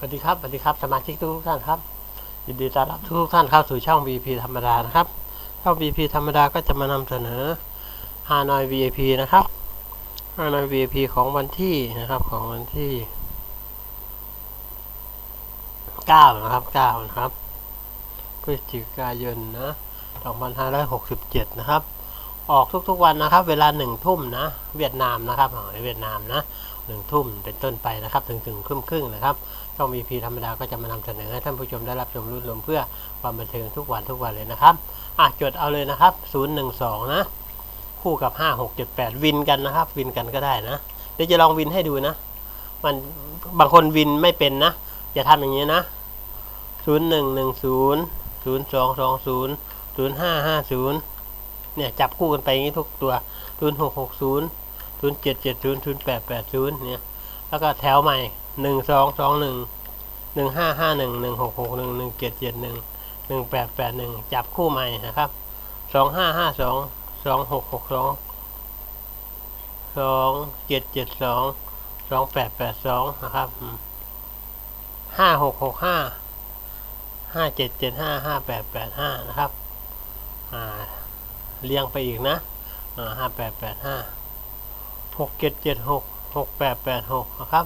สวัสดีครับสวัสดีครับสมาชิกทุกท่านครับยินดีต้อนรับทุกท่านเข้าสู่ช่อง VP ธรรมดานะครับช่อง VP ธรรมดาก็จะมานำเสนอฮานอย VIP นะครับฮานอย VIP ของวันที่นะครับของวันที่9นะครับ9นะครับพฤศจิกายนนะ2567 นะครับ ออกทุกๆวันนะครับ เวลาหนึ่งทุ่มนะ เวียดนามนะครับของเวียดนามนะ หนึ่งทุ่มเป็นต้นไปนะครับ ถึงถึงครึ่งครึ่งนะครับช่อง VP ธรรมดาก็จะมานำเสนอให้ท่านผู้ชมได้รับชมรุ่นรวมเพื่อความบันเทิงทุกวันทุกวันเลยนะครับอะจดเอาเลยนะครับ 012 นะ คู่กับ 5 6 7 8 วินกันนะครับ วินกันก็ได้นะ เดี๋ยวจะลองวินให้ดูนะ มันบางคนวินไม่เป็นนะอย่าทำอย่างนี้นะ 0110 0220 0550 เนี่ยจับคู่กันไปอย่างนี้ทุกตัว 0660 0770 0880เจ็ดศูนย์ศูนย์แปดแปดศูนย์เนี่ย แล้วก็แถวใหม่หนึ่งสองสองหนึ่งหนึ่งห้าห้าหนึ่งหนึ่งหกหกหนึ่งหนึ่งเจ็ดเจ็ดหนึ่งหนึ่งแปดแปดหนึ่งจับคู่ใหม่นะครับสองห้าห้าสองสองหกหกสองสองเจ็ดเจ็ดสองสองแปดแปดสองนะครับห้าหกหกห้าห้าเจ็ดเจ็ดห้าห้าแปดแปดห้านะครับ อ่า เรียงไปอีกนะอ่าห้าแปดแปดห้า กเจ็ดเจ็ดหกหกแปดแปดหกนะครับ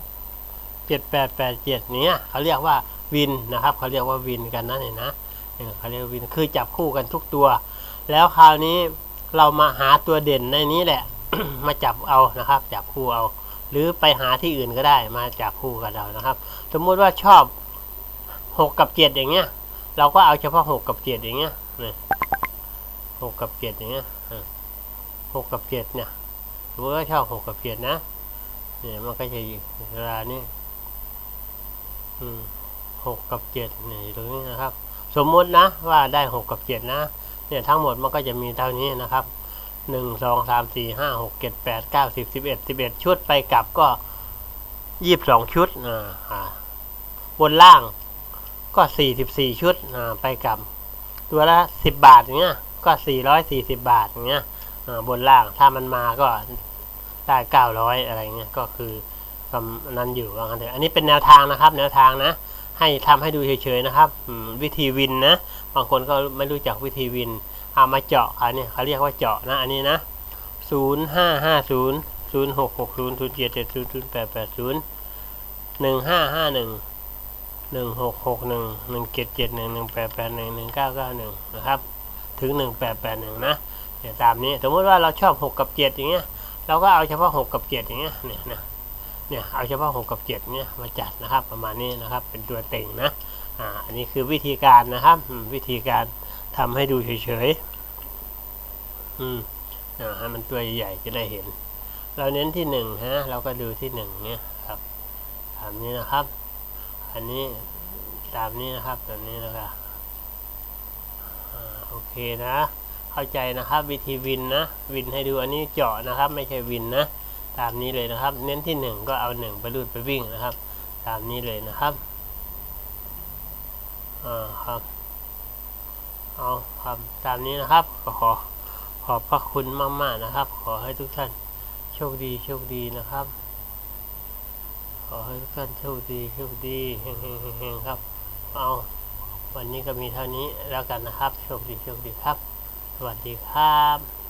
เจ็ดแปดแปดเจ็ดเนี้ยเขาเรียกว่าวินนะครับเขาเรียกว่าวินกันนะเนี่ยนะเขาเรียกวินคือจับคู่กันทุกตัว แล้วคราวนี้เรามาหาตัวเด่นในนี้แหละ มาจับเอานะครับ จับคู่เอา หรือไปหาที่อื่นก็ได้มาจับคู่กันเอานะครับ สมมุติว่าชอบหกกับเจ็ดอย่างเงี้ย เราก็เอาเฉพาะหกกับเจ็ดอย่างเงี้ยหกกับเจ็ดอย่างเงี้ยหกกับเจ็ดเนี่ย สมมติว่าชอบหกกับเจ็ดนะเนี่ยมันก็จะเวลานี้หกกับเจ็ดนี่ตรงนี้นะครับ สมมตินะว่าได้หกกับเจ็ดนะเนี่ยทั้งหมดมันก็จะมีเท่านี้นะครับหนึ่งสองสามสี่ห้าหกเจ็ดแปดเก้าสิบสิบเอ็ดสิบเอ็ดชุดไปกลับก็ยี่สิบสองชุดอ่าบนล่างก็สี่สิบสี่ชุดอ่าไปกลับ ตัวละสิบบาทเงี้ยก็สี่ร้อยสี่สิบบาทเงี้ยอ่าบนล่างถ้ามันมาก็ ได้เก้าร้อยอะไรเงี้ยก็คือกำนั้นอยู่ว่างั้นเถอะอันนี้เป็นแนวทางนะครับ แนวทางนะ ให้ทำให้ดูเฉยๆนะครับวิธีวินนะบางคนก็ไม่รู้จักวิธีวินเอามาเจาะอันนี้เขาเรียกว่าเจาะนะอันนี้นะศูนย์ห้าห้าศูนย์ศูนย์หกหกศูนย์ศูนย์เจ็ดเจ็ดศูนย์ศูนย์แปดแปดศูนย์หนึ่งห้าห้าหนึ่งหนึ่งหกหกหนึ่งหนึ่งเจ็ดเจ็ดหนึ่งหนึ่งแปดแปดหนึ่งหนึ่งเก้าเก้าหนึ่งนะครับ ถึงหนึ่งแปดแปดหนึ่งนะเนี่ยตามนี้ สมมติว่าเราชอบหกกับเจ็ดอย่างเงี้ย เราก็เอาเฉพาะหกกับเจ็ดอย่างเงี้ยเนี่ยนะเนี่ยเอาเฉพาะหกกับเจ็ดเนี่ยมาจัดนะครับประมาณนี้นะครับเป็นตัวเต่งนะอ่าอันนี้คือวิธีการนะครับวิธีการทำให้ดูเฉยๆอืมอ่าให้มันตัวใหญ่ๆจะได้เห็น เราเน้นที่หนึ่งฮะเราก็ดูที่หนึ่งเนี่ยครับตามนี้นะครับ อันนี้ตามนี้นะครับแบบนี้นะครับอ่าโอเคนะ เข้าใจนะครับ วิธีวินนะ วินให้ดูอันนี้เจาะนะครับ ไม่ใช่วินนะ ตามนี้เลยนะครับ เน้นที่หนึ่งก็เอาหนึ่งไปรูดไปวิ่งนะครับ ตามนี้เลยนะครับอ่าครับเอาครับตามนี้นะครับขอขอขอบพระคุณมากๆนะครับ ขอให้ทุกท่านโชคดีโชคดีนะครับ ขอให้ทุกท่านโชคดีโชคดีเฮงเฮงเฮงครับ เอาวันนี้ก็มีเท่านี้แล้วกันนะครับ โชคดีโชคดีครับ วัสดีครับ